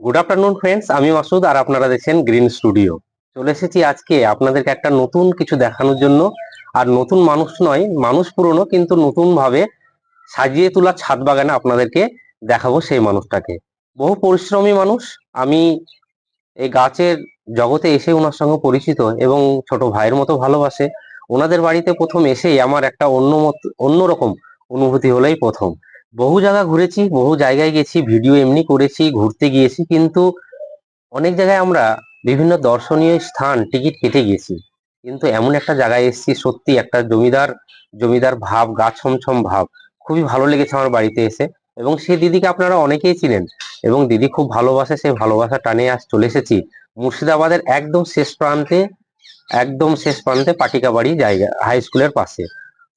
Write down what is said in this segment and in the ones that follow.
Good afternoon friends আমি মাসুদ আর আপনারা দেখছেন গ্রিন স্টুডিও চলে এসেছি আজকে আপনাদেরকে একটা নতুন কিছু দেখানোর জন্য। আর নতুন মানুষ নয়, মানুষ পুরনো, কিন্তু নতুন ভাবে সাজিয়ে তোলা ছাদ বাগানে আপনাদেরকে দেখাবো সেই মানুষটাকে। বহু পরিশ্রমী মানুষ। আমি এই গাছের জগতে এসে ওনার সঙ্গে পরিচিত এবং ছোট ভাইয়ের মতো ভালোবাসে। ওনাদের বাড়িতে প্রথম এসেই আমার একটা অন্য মত অন্যরকম অনুভূতি হলেই প্রথম। বহু জায়গা ঘুরেছি, বহু জায়গায় গেছি, ভিডিও এমনি করেছি, ঘুরতে গিয়েছি, কিন্তু অনেক জায়গায় আমরা বিভিন্ন দর্শনীয় স্থান টিকিট কেটে গেছি। কিন্তু এমন একটা জায়গায় এসেছি, সত্যি একটা জমিদার জমিদার ভাব, গা ছমছম ভাব। খুবই ভালো লেগেছে আমার বাড়িতে এসে। এবং সেই দিদিকে আপনারা অনেকেই ছিলেন এবং দিদি খুব ভালোবাসে, সেই ভালোবাসা টানে আজ চলে এসেছি। মুর্শিদাবাদের একদম শেষ প্রান্তে, একদম শেষ প্রান্তে পাটিকা বাড়ি জায়গা, হাই স্কুলের পাশে।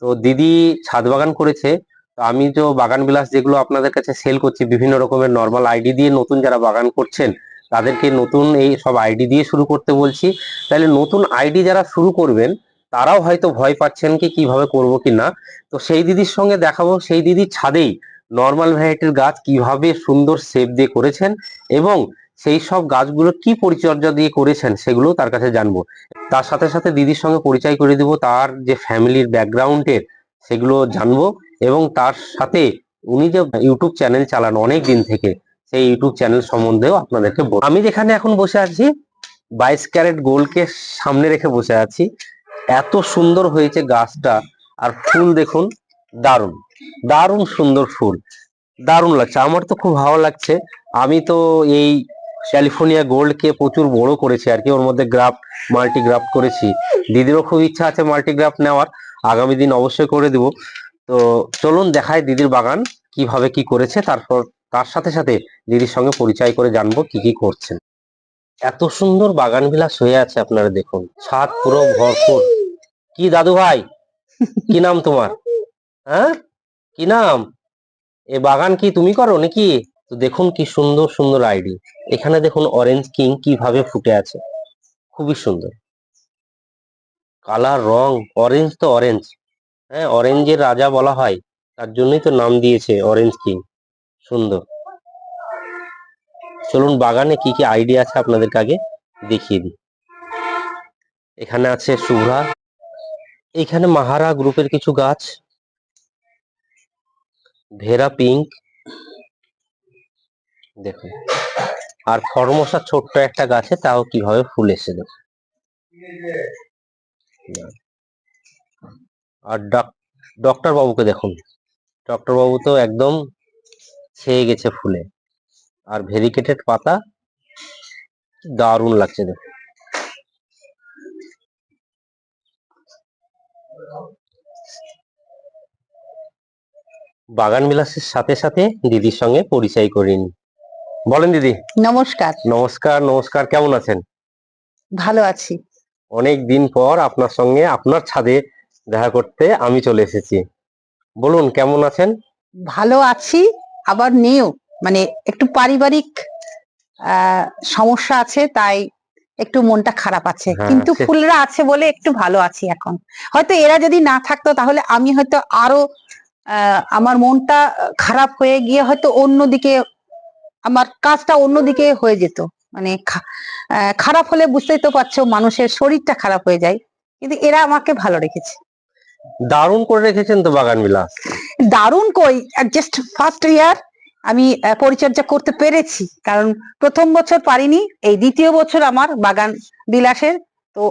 তো দিদি ছাদ বাগান করেছে আমি তো বাগান বিলাস যেগুলো আপনাদের কাছে সেল করছি, বিভিন্ন রকমের নর্মাল আইডি দিয়ে নতুন যারা বাগান করছেন, তাদেরকে নতুন এই সব আইডি দিয়ে শুরু করতে বলছি। তাহলে নতুন আইডি যারা শুরু করবেন, তারাও হয়তো ভয় পাচ্ছেন কি কীভাবে করব কি না। তো সেই দিদির সঙ্গে দেখাবো, সেই দিদির ছাদেই নর্মাল ভ্যারাইটির গাছ কীভাবে সুন্দর শেপ দিয়ে করেছেন এবং সেই সব গাছগুলো কি পরিচর্যা দিয়ে করেছেন সেগুলো তার কাছে জানব। তার সাথে সাথে দিদির সঙ্গে পরিচয় করে দিব, তার যে ফ্যামিলির ব্যাকগ্রাউন্ডের সেগুলো জানব এবং তার সাথে উনি যে ইউটিউব চ্যানেল চালান অনেক দিন থেকে, সেই ইউটিউব চ্যানেল সম্বন্ধেও আপনাদেরকে। আমি যেখানে এখন বসে আছি, বাইশ ক্যারেট গোলকে সামনে রেখে বসে আছি। এত সুন্দর হয়েছে গাছটা, আর ফুল দেখুন, দারুণ দারুণ সুন্দর ফুল, দারুণ লাগছে। আমার তো খুব ভালো লাগছে। আমি তো এই ক্যালিফোর্নিয়া গোল্ডকে প্রচুর বড় করেছি আর কি, ওর মধ্যে গ্রাফ, মাল্টিগ্রাফ করেছি। দিদিরও খুব ইচ্ছা আছে মাল্টিগ্রাফ নেওয়ার। আগামী দিন অবশ্যই করে দিব। তো চলুন দেখায় দিদির বাগান, কীভাবে কি করেছে, তারপর তার সাথে সাথে দিদির সঙ্গে পরিচয় করে জানব কি কি করছেন। এত সুন্দর বাগান বিলাস হয়ে আছে আপনারা দেখুন, ছাদ পুরো ভরপুর। কি দাদু ভাই? কি নাম তোমার? হ্যাঁ? কি নাম? এ বাগান কি তুমি করো নাকি? তো দেখুন কি সুন্দর সুন্দর আইডি এখানে দেখুন অরেঞ্জ কিং কীভাবে ফুটে আছে। খুবই সুন্দর। কালার রং অরেঞ্জ তো অরেঞ্জ হ্যাঁ অরেঞ্জের রাজা বলা হয়, তার জন্যই তো নাম দিয়েছে অরেঞ্জ কিং সুন্দর। চলুন বাগানে কি কি আইডিয়া আছে আপনাদেরকে আগে দেখিয়ে দিই। এখানে আছে শুভ্রা এখানে মাহারা গ্রুপের কিছু গাছ। ভেরা পিঙ্ক দেখুন। আর ফরমসা ছোট্ট একটা গাছে তাও কীভাবে ফুল এসে দেখুন আর ডক্টর বাবুকে দেখুন। ডক্টর বাবু তো একদম ছেয়ে গেছে ফুলে। আর ভেরিকেটেড পাতা দারুণ লাগছে দেখুন বাগান বিলাসের সাথে সাথে দিদির সঙ্গে পরিচয় করিনি বলেন দিদি। নমস্কার। নমস্কার নমস্কার। কেমন আছেন? ভালো আছি। অনেক দিন পর আপনার সঙ্গে আপনার ছাদে দেখা করতে আমি চলে এসেছি। বলুন কেমন আছেন? ভালো আছি আবার নেও মানে একটু পারিবারিক সমস্যা আছে তাই একটু মনটা খারাপ আছে। হ্যাঁ, কিন্তু ফুলরা আছে বলে একটু ভালো আছি এখন। হয়তো এরা যদি না থাকতো তাহলে আমি হয়তো আরও আহ, আমার মনটা খারাপ হয়ে গিয়ে হয়তো অন্যদিকে আমার কাজটা অন্যদিকে হয়ে যেত। মানে খারাপ হলে বুঝতেই তো পারছ মানুষের শরীরটা খারাপ হয়ে যায়। কিন্তু এরা আমাকে ভালো রেখেছে। দারুণ করে রেখেছেন তো বাগান বিলাস। দারুণ কই জাস্ট ফার্স্ট ইয়ার আমি পরিচর্যা করতে পেরেছি। কারণ প্রথম বছর পারিনি এই দ্বিতীয় বছর আমার বাগান বিলাসের। তো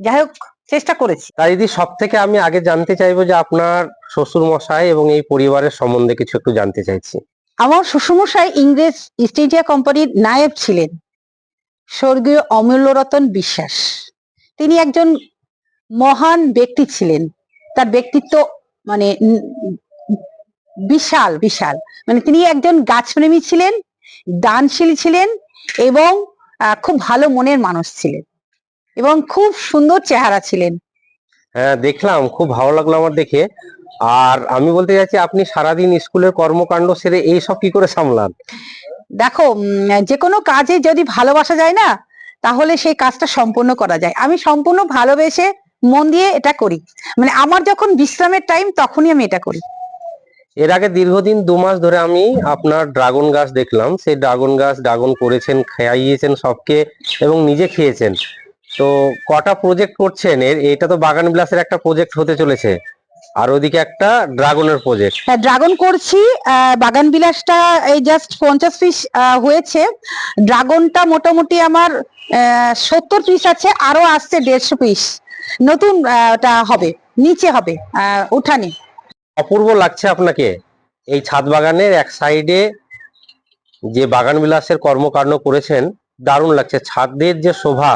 যাই হোক চেষ্টা করেছি। তাই দিদি সব থেকে আমি আগে জানতে চাইব যে আপনার শ্বশুর মশাই এবং এই পরিবারের সম্বন্ধে কিছু একটু জানতে চাইছি। আমার শ্বশুরমশাই ইংরেজ ইস্ট ইন্ডিয়া কোম্পানির নায়েব ছিলেন। স্বর্গীয় অমূল্যরতন বিশ্বাস। তিনি একজন মহান ব্যক্তি ছিলেন। তার ব্যক্তিত্ব মানে বিশাল বিশাল। মানে তিনি একজন গাছপ্রেমী ছিলেন, দানশীল ছিলেন এবং খুব ভালো মনের মানুষ ছিলেন এবং খুব সুন্দর চেহারা ছিলেন। হ্যাঁ দেখলাম। খুব ভালো লাগল আমার দেখে। আর আমি বলতে চাইছি আপনি সারাদিন স্কুলের কর্মকাণ্ড সেরে এই সব কি করে সামলান? দেখো যে কোনো কাজে যদি ভালোবাসা যায় না তাহলে সেই কাজটা সম্পূর্ণ করা যায়। আমি সম্পূর্ণ ভালোবেসে মন দিয়ে এটা করি। মানে আমার যখন বিশ্রামের টাইম তখনই আমি এটা করি। এর আগে দীর্ঘদিন দু মাস ধরে আমি আপনার ড্রাগন গাছ দেখলাম। সেই ড্রাগন গাছ ড্রাগন করেছেন খাইয়েছেন সবকে এবং নিজে খেয়েছেন। তো কটা প্রজেক্ট করছেন? এর এটা তো বাগান বিলাসের একটা প্রজেক্ট হতে চলেছে। আর ওদিকে একটা ড্রাগনের প্রজেক্ট ড্রাগন করছি বাগান বিলাসটা এই জাস্ট পঞ্চাশ পিস হয়েছে। ড্রাগনটা মোটামুটি আমার সত্তর পিস আছে আরও আসছে দেড়শো পিস নতুন ওটা হবে নিচে হবে উঠানে। অপূর্ব লাগছে আপনাকে। এই ছাদ বাগানের এক সাইডে যে বাগান বিলাসের কর্মকাণ্ড করেছেন দারুণ লাগছে। ছাদের যে শোভা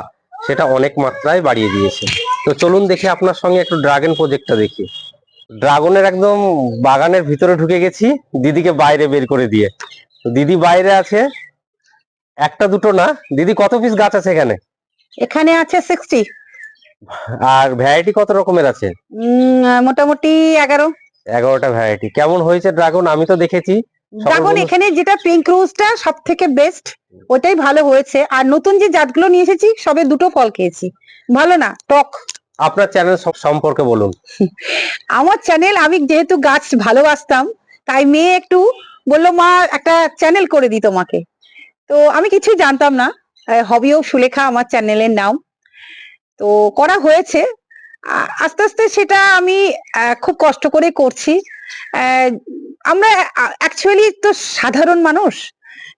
সেটা অনেক মাত্রায় বাড়িয়ে দিয়েছে। তো চলুন দেখি আপনার সঙ্গে একটু ড্রাগন প্রজেক্টটা দেখি। ড্রাগনের একদম বাগানের ভিতরে ঢুকে গেছি দিদিকে বাইরে বের করে দিয়ে। দিদি বাইরে আছে একটা দুটো না। দিদি কত পিস গাছ আছে এখানে? এখানে আছে সিক্সটি আর ভ্যারাইটি কত রকমের আছে? মোটামুটি এগারো। এগারোটা ভ্যারাইটি কেমন হয়েছে ড্রাগন? আমি তো দেখেছি। ড্রাগন এখানে যেটা পিঙ্ক রোজটা সব থেকে বেস্ট ওটাই ভালো হয়েছে। আর নতুন যে জাতগুলো নিয়ে এসেছি সবে দুটো ফল খেয়েছি। ভালো না? টক। আপনার চ্যানেল সম্পর্কে বলুন। আমার চ্যানেল আমি যেহেতু গাছ ভালোবাসতাম, তাই মেয়ে একটু বলল, মা, একটা চ্যানেল করে দি তোমাকে। তো আমি কিছুই জানতাম না। হবিও সুলেখা আমার চ্যানেলের নাম। তো করা হয়েছে। আস্তে আস্তে সেটা আমি খুব কষ্ট করে করছি। আমরা অ্যাকচুয়ালি তো সাধারণ মানুষ।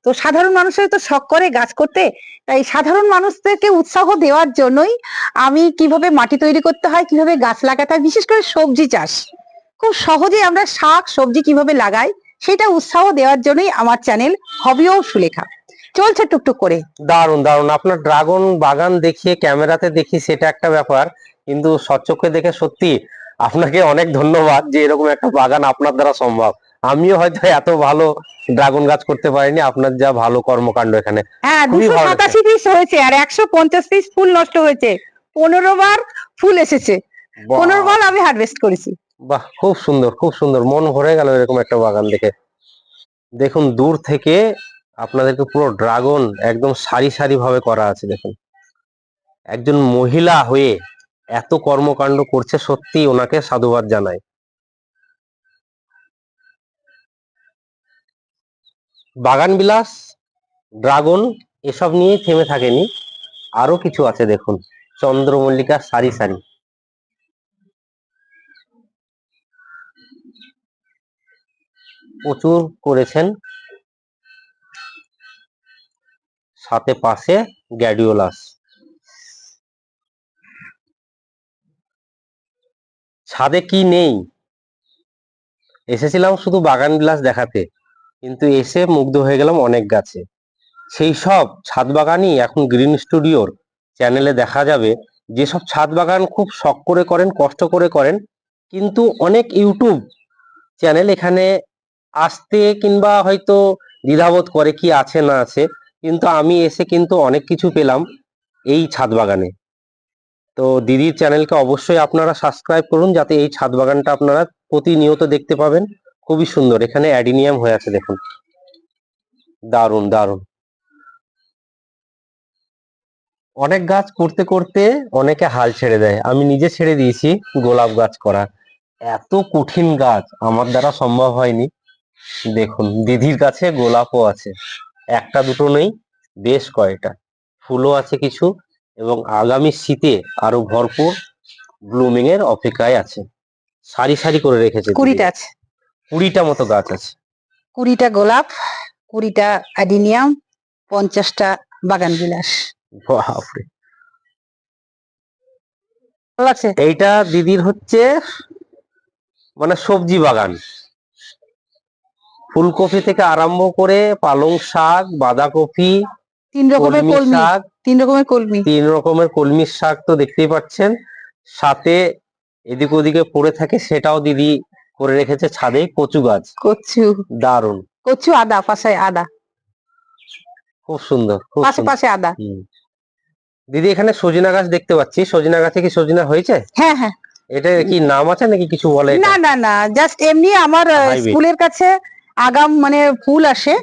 তো সাধারণ মানুষের তো শখ করে গাছ করতে। তাই সাধারণ মানুষদেরকে উৎসাহ দেওয়ার জন্যই আমি কীভাবে মাটি তৈরি করতে হয়, কীভাবে গাছ লাগাতে হয়, বিশেষ করে সবজি চাষ। খুব সহজে আমরা শাক, সবজি কীভাবে লাগাই, সেটা উৎসাহ দেওয়ার জন্যই আমার চ্যানেল হবিও সুলেখা। চলছে টুকটুক করে। দারুণ দারুণ আপনার ড্রাগন বাগান দেখিয়ে ক্যামেরাতে দেখি সেটা একটা ব্যাপার, কিন্তু সচক্ষে দেখে সত্যি আপনাকে অনেক ধন্যবাদ যে এরকম একটা বাগান আপনার দ্বারা সম্ভব। আমিও হয়তো এত ভালো ড্রাগন গাছ করতে পারিনি আপনার যা ভালো কর্মকাণ্ড এখানে। হ্যাঁ দুশো সাতাশি পিস হয়েছে আর একশো পঞ্চাশ পিস ফুল নষ্ট হয়েছে। পনেরো বার ফুল এসেছে। পনেরো বার আমি হারভেস্ট করেছি। বাহ খুব সুন্দর খুব সুন্দর। মন ভরে গেল এরকম একটা বাগান দেখে। দেখুন দূর থেকে আপনাদেরকে পুরো ড্রাগন একদম সারি সারি ভাবে করা আছে দেখুন। একজন মহিলা হয়ে এত কর্মকাণ্ড করছে সত্যি ওনাকে সাধুবাদ জানাই। বাগান বিলাস, ড্রাগন এসব নিয়ে থেমে থাকেনি। আরও কিছু আছে দেখুন, চন্দ্রমল্লিকা সারি সারি। প্রচুর করেছেন। সাথে পাশে গ্যাডিওলাস। ছাদে কি নেই? এসেছিলাম শুধু বাগান বিলাস দেখাতে। কিন্তু এসে মুগ্ধ হয়ে গেলাম অনেক গাছে। সেই সব ছাদ বাগানই এখন গ্রিন স্টুডিওর চ্যানেলে দেখা যাবে। যেসব ছাদ বাগান খুব শখ করে করেন, কষ্ট করে করেন, কিন্তু অনেক ইউটিউব চ্যানেল এখানে আসতে কিংবা হয়তো দ্বিধাবোধ করে কি আছে না আছে, কিন্তু আমি এসে কিন্তু অনেক কিছু পেলাম এই ছাদ বাগানে তো দিদির চ্যানেলকে অবশ্যই আপনারা সাবস্ক্রাইব করুন, যাতে এই ছাদ বাগানটা আপনারা প্রতিনিয়ত দেখতে পাবেন। খুবই সুন্দর। এখানে অ্যাডিনিয়াম হয়ে আছে দেখুন। দারুণ দারুণ অনেক গাছ করতে করতে অনেকে হাল ছেড়ে দেয়। আমি নিজে ছেড়ে দিয়েছি গোলাপ গাছ করা। এত কঠিন গাছ আমার দ্বারা সম্ভব হয়নি। দেখুন দিদির কাছে গোলাপও আছে। একটা দুটো নেই বেশ কয়টা ফুলও আছে কিছু এবং আগামী শীতে আরও ভরপুর ব্লুমিং এর অপেক্ষায় আছে। সারি সারি করে রেখেছে কুড়িটা আছে। কুড়িটা মতো গাছ আছে। কুড়িটা গোলাপ কুড়িটা অ্যাডিনিয়াম পঞ্চাশটা বাগান বিলাস। বাপরে। লাগছে? এইটা দিদির হচ্ছে মানে সবজি বাগান। ফুলকপি থেকে আরম্ভ করে পালং শাক বাঁধাকপি তিন রকমের কলমি শাক। তিন রকমের কলমি। তিন রকমের কলমির শাক তো দেখতেই পাচ্ছেন। সাথে এদিক ওদিকে পড়ে থাকে সেটাও দিদি করে রেখেছে ছাদে কচু গাছ। কচু। দারুণ কচু আদা পাশে আদা। খুব সুন্দর খুব পাশে সুন্দর। পাশে আদা। হুম। দিদি এখানে সজিনা গাছ দেখতে পাচ্ছি। সজনা গাছে কি সজিনা হয়েছে? হ্যাঁ হ্যাঁ। এটা কি নাম আছে নাকি কিছু বলে এটা? না না না। জাস্ট এমনি আমার আহ, Hybrid. স্কুলের কাছে আগাম মানে ফুল আসে।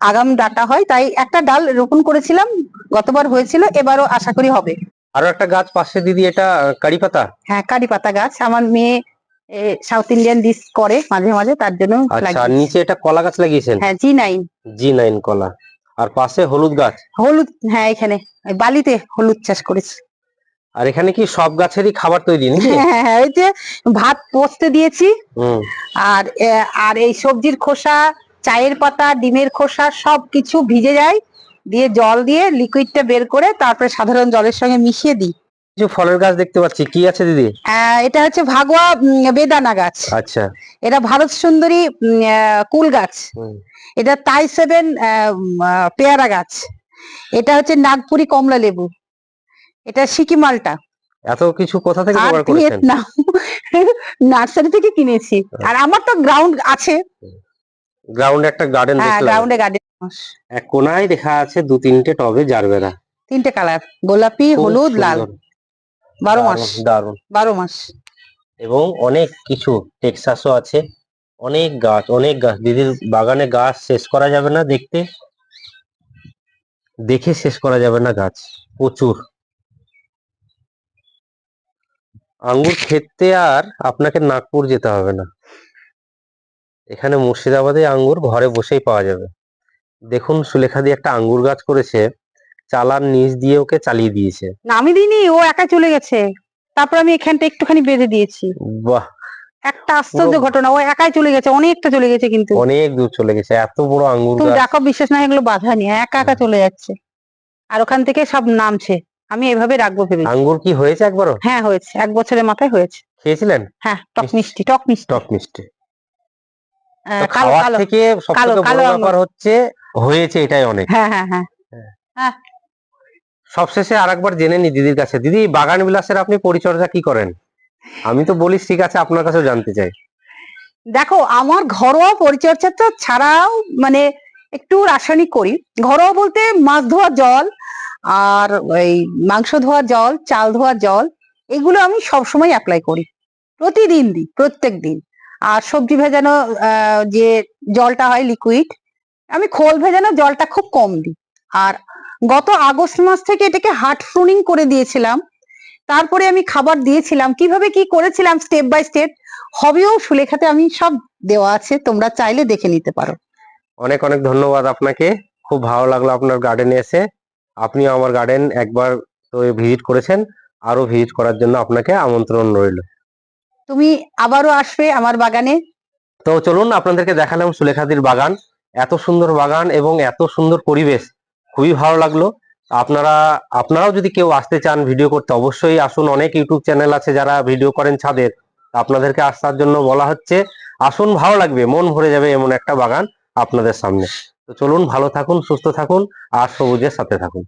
আগাম ডাটা হয়। তাই একটা ডাল রোপণ করেছিলাম। গতবার হয়েছিল। এবারও আশা করি হবে। আরও একটা গাছ পাশে দিদি এটা কারি পাতা হ্যাঁ কারি পাতা গাছ। আমার মেয়ে সাউথ ইন্ডিয়ান ডিশ করে মাঝে মাঝে তার জন্য আচ্ছা আর নিচে এটা কলা গাছ লাগিয়েছেন? হ্যাঁ জি নাইন জি নাইন কলা। আর পাশে হলুদ গাছ? হলুদ হ্যাঁ এখানে। বালিতে হলুদ চাষ করেছি। আর এখানে কি সব গাছেরই খাবার তৈরি নাকি? হ্যাঁ হ্যাঁ হ্যাঁ, ওই যে ভাত পোস্তে দিয়েছি। হুম। আর আর এই সবজির খোসা চায়ের পাতা ডিমের খোসা সব কিছু ভিজে যায়। দিয়ে জল দিয়ে লিকুইডটা বের করে তারপরে সাধারণ জলের সঙ্গে মিশিয়ে দিই। কিছু ফলের গাছ দেখতে পাচ্ছি কি আছে দিদি? এটা হচ্ছে ভাগোয়া বেদানা গাছ। আচ্ছা। এটা ভারত সুন্দরী কুল গাছ। এটা তাই সেভেন পেয়ারা গাছ। এটা হচ্ছে নাগপুরি কমলা লেবু। এটা সিকি মালটা। এত কিছু কোথা থেকে জোগাড় করেছেন? নার্সারি থেকে কিনেছি। আর আমার তো গ্রাউন্ড আছে। গ্রাউন্ডে একটা গার্ডেন হ্যাঁ দেখলাম। গ্রাউন্ডে গার্ডেন এক কোনায় দেখা আছে দু তিনটে টবে জারবেরা। তিনটে কালার গোলাপি হলুদ লাল। বারো মাস। দারুণ। বারো মাস। এবং অনেক কিছু টেক্সাসও আছে। অনেক গাছ অনেক গাছ। দিদির বাগানে গাছ শেষ করা যাবে না দেখতে। দেখে শেষ করা যাবে না গাছ। প্রচুর। আঙ্গুর খেতে আর আপনাকে নাগপুর যেতে হবে না। এখানে মুর্শিদাবাদে আঙ্গুর ঘরে বসেই পাওয়া যাবে। দেখুন সুলেখা দিয়ে একটা আঙ্গুর গাছ করেছে। চালার নিচ দিয়ে ওকে চালিয়ে দিয়েছে। না আমি দিইনি ও একা চলে গেছে। তারপর আমি এখানটা একটুখানি বেঁধে দিয়েছি। বাহ! একটা আশ্চর্য ঘটনা ও একাই চলে গেছে অনেকটা চলে গেছে কিন্তু। অনেক দূর চলে গেছে এত বড় আঙ্গুর তুমি দেখো বিশ্বাস না এগুলো বাধা নিয়ে একা একা চলে যাচ্ছে। আর ওখান থেকে সব নামছে। আমি এভাবে রাখব ভেবে আঙ্গুর কি হয়েছে একবারও? হ্যাঁ হয়েছে। এক বছরের মাথায় হয়েছে। খেয়েছিলেন? হ্যাঁ টক মিষ্টি। টক মিষ্টি। টক মিষ্টি। কালো খাওয়ার কালো। থেকে সব থেকে বড় ব্যাপার হচ্ছে হয়েছে এটাই অনেক। হ্যাঁ হ্যাঁ হ্যাঁ। সবশেষে আরেকবার জেনে নি দিদির কাছে। দিদি, বাগান বিলাসের আপনি পরিচর্যা কি করেন? আমি তো বলি ঠিক আছে, আপনার কাছেও জানতে চাই। দেখো, আমার ঘরোয়া পরিচর্যা তো ছাড়াও মানে একটু রাসায়নিক করি। ঘরোয়া বলতে মাছ ধোয়ার জল আর এই মাংস ধোয়ার জল, চাল ধোয়ার জল, এগুলো আমি সবসময় অ্যাপ্লাই করি। প্রতিদিন দিই, প্রত্যেক দিন। আর সবজি ভেজানো যে জলটা হয় লিকুইড আমি খোল ভেজানো জলটা খুব কম দিই। আর গত আগস্ট মাস থেকে এটাকে হার্ট প্রুনিং করে দিয়েছিলাম। তারপরে আমি খাবার দিয়েছিলাম। কীভাবে কি করেছিলাম স্টেপ বাই স্টেপ হবেও সুলেখাতে আমি সব দেওয়া আছে তোমরা চাইলে দেখে নিতে পারো। অনেক অনেক ধন্যবাদ আপনাকে। খুব ভালো লাগল আপনার গার্ডেনে এসে। আপনিও আমার গার্ডেন একবার তো ভিজিট করেছেন আরও ভিজিট করার জন্য আপনাকে আমন্ত্রণ রইল। তুমি আবারও আসবে আমার বাগানে। তো চলুন আপনাদেরকে দেখালাম সুলেখাদির বাগান। এত সুন্দর বাগান এবং এত সুন্দর পরিবেশ। খুবই ভালো লাগল। আপনারা, আপনারাও যদি কেউ আসতে চান ভিডিও করতে, অবশ্যই আসুন। অনেক ইউটিউব চ্যানেল আছে যারা ভিডিও করেন ছাদের। আপনাদেরকে আসার জন্য বলা হচ্ছে, আসুন, ভালো লাগবে, মন ভরে যাবে এমন একটা বাগান আপনাদের সামনে। তো চলুন, ভালো থাকুন, সুস্থ থাকুন, আর সবুজের সাথে থাকুন।